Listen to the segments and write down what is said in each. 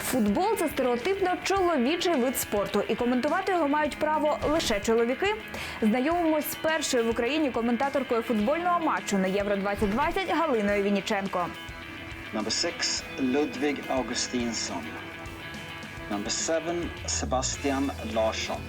Футбол це стереотипно чоловічий вид спорту, і коментувати його мають право лише чоловіки. Знайомимось з першою в Україні коментаторкою футбольного матчу на Євро 2020 Галиною Вініченко. Number six, Ludvig Augustinsson. Number seven, Sebastian Larsson.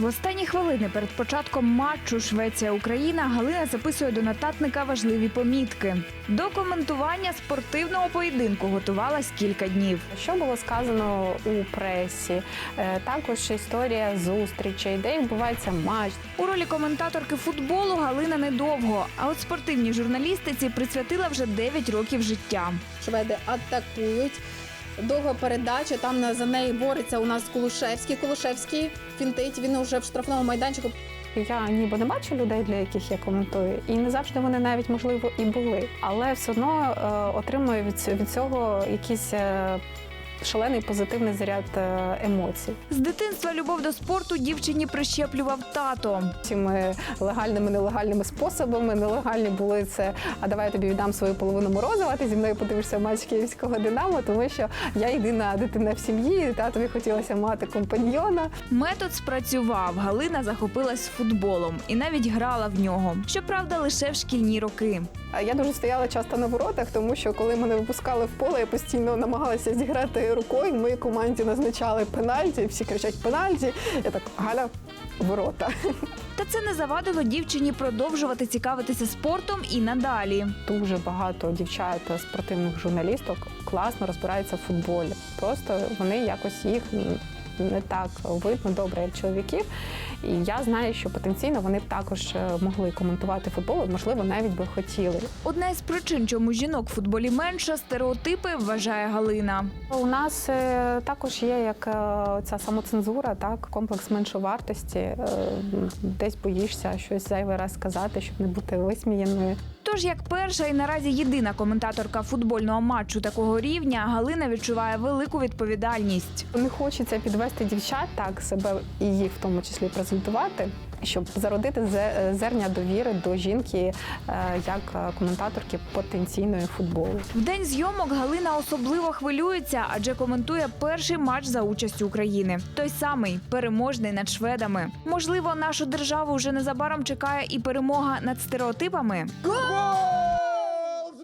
В останні хвилини перед початком матчу Швеція-Україна Галина записує до нотатника важливі помітки. До коментування спортивного поєдинку готувалась кілька днів. Що було сказано у пресі? Е, Також історія зустрічей, де відбувається матч. У ролі коментаторки футболу Галина недовго, а от спортивній журналістиці присвятила вже 9 років життя. Шведи атакують. Довга передача. Там за неї бореться у нас Кулушевський. Кулушевський фінтить. Він вже в штрафному майданчику. Я ніби не бачу людей, для яких я коментую, і не завжди вони навіть можливо і були. Але все одно е, отримую від, від цього якісь. е, шалений позитивний заряд е, емоцій. З дитинства любов до спорту дівчині прищеплював тато. Цими легальними, нелегальними способами. Нелегальні були це. А давай я тобі віддам свою половину морозива. Ти зі мною подивишся матч київського динамо, тому що я єдина дитина в сім'ї. Та тобі хотілося мати компаньйона. Метод спрацював. Галина захопилась футболом і навіть грала в нього. Щоправда, лише в шкільні роки. Я дуже стояла часто на воротах, тому що коли мене випускали в поле, я постійно намагалася зіграти рукою. ми команді назначали пенальті, всі кричать пенальті. Я так Галя, ворота. Та це не завадило дівчині продовжувати цікавитися спортом і надалі. Дуже багато дівчат спортивних журналісток класно розбираються в футболі. Просто вони якось їх не так видно добре, як чоловіків. І я знаю, що потенційно вони б також е, могли коментувати футбол, можливо, навіть би хотіли. Одна із причин, чому жінок в футболі менше, стереотипи вважає Галина. У нас е, також є як е, ця самоцензура, так комплекс меншовартості. Десь боїшся щось зайвий раз сказати, щоб не бути висміяною. Тож, як перша і наразі єдина коментаторка футбольного матчу такого рівня, Галина відчуває велику відповідальність. Не хочеться підвести дівчат так себе і їх в тому числі презентувати, щоб зародити зе- зерня довіри до жінки е, як е, коментаторки потенційної футболу. В день зйомок Галина особливо хвилюється, адже коментує перший матч за участю України. Той самий переможний над шведами. Можливо, нашу державу вже незабаром чекає і перемога над стереотипами. Goal!